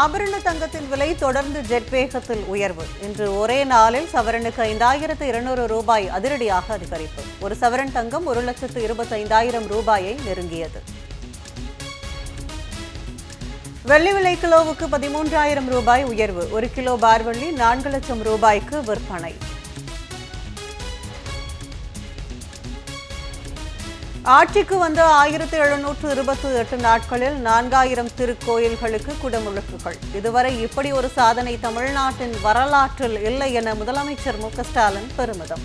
ஆபரண தங்கத்தின் விலை தொடர்ந்து ஜெட் வேகத்தில் உயர்வு. இன்று ஒரே நாளில் சவரனுக்கு ஐந்தாயிரத்து இருநூறு ரூபாய் அதிரடியாக அதிகரிப்பு. ஒரு சவரன் தங்கம் ஒரு லட்சத்து இருபத்தைந்தாயிரம் ரூபாயை நெருங்கியது. வெள்ளி விலை கிலோவுக்கு பதிமூன்றாயிரம் ரூபாய் உயர்வு. ஒரு கிலோ பார்வெள்ளி நான்கு லட்சம் ரூபாய்க்கு விற்பனை. ஆட்சிக்கு வந்த ஆயிரத்தி எழுநூற்று இருபத்தி எட்டு நாட்களில் நான்காயிரம் திருக்கோயில்களுக்கு குடமுழுக்குகள். இதுவரை இப்படி ஒரு சாதனை தமிழ்நாட்டின் வரலாற்றில் இல்லை என முதலமைச்சர் மு ஸ்டாலின் பெருமிதம்.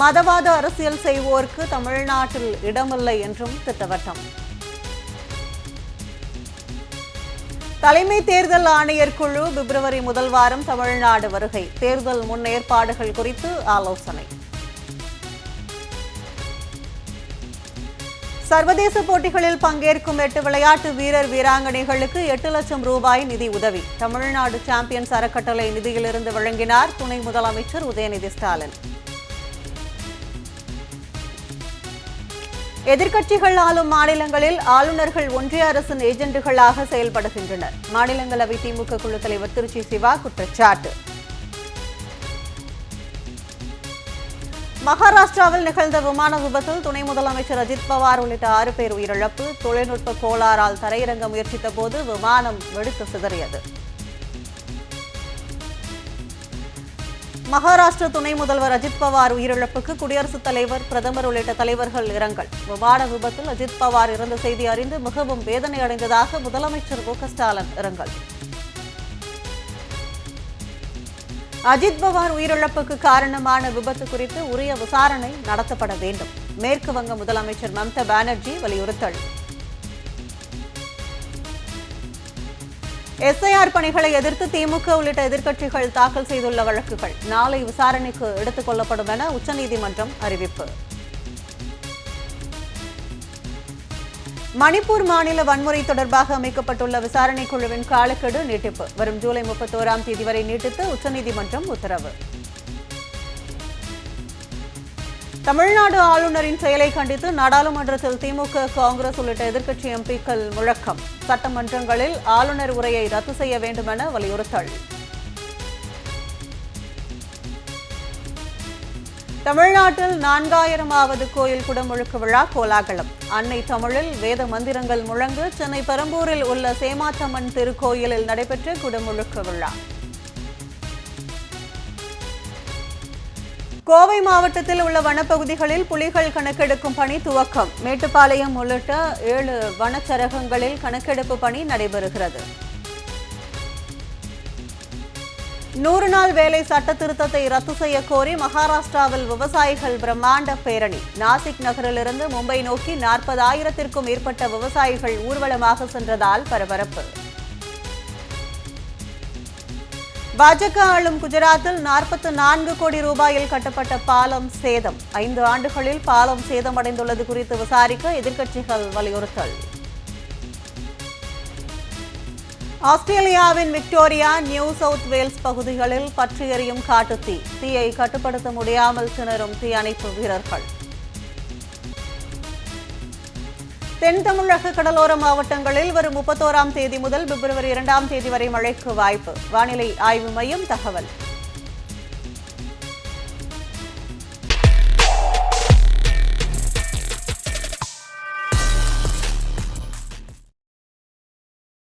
மதவாத அரசியல் செய்வோருக்கு தமிழ்நாட்டில் இடமில்லை என்றும் திட்டவட்டம். தலைமை தேர்தல் ஆணையர் குழு பிப்ரவரி முதல் வாரம் தமிழ்நாடு வருகை. தேர்தல் முன்னேற்பாடுகள் குறித்து ஆலோசனை. சர்வதேச போட்டிகளில் பங்கேற்கும் எட்டு விளையாட்டு வீரர் வீராங்கனைகளுக்கு எட்டு லட்சம் ரூபாய் நிதி உதவி. தமிழ்நாடு சாம்பியன்ஸ் அறக்கட்டளை நிதியிலிருந்து வழங்கினார் துணை முதலமைச்சர் உதயநிதி ஸ்டாலின். எதிர்க்கட்சிகள் ஆளும் மாநிலங்களில் ஆளுநர்கள் ஒன்றிய அரசின் ஏஜென்ட்டுகளாக செயல்படுகின்றனர். மாநிலங்களவை திமுக குழு தலைவர் திருச்சி சிவா குற்றச்சாட்டு. மகாராஷ்டிராவில் நிகழ்ந்த விமான விபத்தில் துணை முதலமைச்சர் அஜித் பவார் உள்ளிட்ட ஆறு பேர் உயிரிழப்பு. தொழில்நுட்ப கோளாறால் தரையிறங்க முயற்சித்த போது விமானம் வெடித்து சிதறியது. மகாராஷ்டிர துணை முதல்வர் அஜித் பவார் உயிரிழப்புக்கு குடியரசுத் தலைவர் பிரதமர் உள்ளிட்ட தலைவர்கள் இரங்கல். விமான விபத்தில் அஜித் பவார் இறந்த செய்தி அறிந்து மிகவும் வேதனை அடைந்ததாக முதலமைச்சர் மு ஸ்டாலின் இரங்கல். அஜித் பவார் உயிரிழப்புக்கு காரணமான விபத்து குறித்து உரிய விசாரணை நடத்தப்பட வேண்டும். மேற்கு வங்க முதலமைச்சர் மம்தா பானர்ஜி வலியுறுத்தல். எஸ்ஐஆர் பணிகளை எதிர்த்து திமுக உள்ளிட்ட எதிர்க்கட்சிகள் தாக்கல் செய்துள்ள வழக்குகள். நாளை விசாரணைக்கு எடுத்துக் கொள்ளப்படும் என உச்சநீதிமன்றம் அறிவிப்பு. மணிப்பூர் மாநில வன்முறை தொடர்பாக அமைக்கப்பட்டுள்ள விசாரணை குழுவின் காலக்கெடு நீட்டிப்பு. வரும் ஜூலை முப்பத்தோராம் தேதி வரை நீட்டித்து உச்சநீதிமன்றம் உத்தரவு. தமிழ்நாடு ஆளுநரின் செயலை கண்டித்து நாடாளுமன்றத்தில் திமுக காங்கிரஸ் உள்ளிட்ட எதிர்க்கட்சி எம்பிக்கள் முழக்கம். சட்டமன்றங்களில் ஆளுநர் உரையை ரத்து செய்ய வேண்டுமென வலியுறுத்தல். தமிழ்நாட்டில் நான்காயிரமாவது கோயில் குடமுழுக்கு விழா கோலாகலம். அன்னை தமிழில் வேத மந்திரங்கள் முழங்கு சென்னை பெரம்பூரில் உள்ள சேமாத்தம்மன் திருக்கோயிலில் நடைபெற்ற குடமுழுக்கு விழா. கோவை மாவட்டத்தில் உள்ள வனப்பகுதிகளில் புலிகள் கணக்கெடுக்கும் பணி துவக்கம். மேட்டுப்பாளையம் உள்ளிட்ட ஏழு வனச்சரகங்களில் கணக்கெடுப்பு பணி நடைபெறுகிறது. நூறு நாள் வேலை சட்ட திருத்தத்தை ரத்து செய்ய கோரி மகாராஷ்டிராவில் விவசாயிகள் பிரம்மாண்ட பேரணி. நாசிக் நகரிலிருந்து மும்பை நோக்கி நாற்பதாயிரத்திற்கும் மேற்பட்ட விவசாயிகள் ஊர்வலமாக சென்றதால் பரபரப்பு. பாஜக ஆளும் குஜராத்தில் நாற்பத்தி நான்கு கோடி ரூபாயில் கட்டப்பட்ட பாலம் சேதம். ஐந்து ஆண்டுகளில் பாலம் சேதமடைந்துள்ளது குறித்து விசாரிக்க எதிர்க்கட்சிகள் வலியுறுத்தல். ஆஸ்திரேலியாவின் விக்டோரியா நியூ சவுத் வேல்ஸ் பகுதிகளில் பற்றி எறியும் காட்டுத்தீ. தீயை கட்டுப்படுத்த முடியாமல் திணறும் தீயணைப்பு வீரர்கள். தென் தமிழக கடலோர மாவட்டங்களில் வரும் முப்பத்தோராம் தேதி முதல் பிப்ரவரி இரண்டாம் தேதி வரை மழைக்கு வாய்ப்பு. வானிலை ஆய்வு மையம் தகவல்.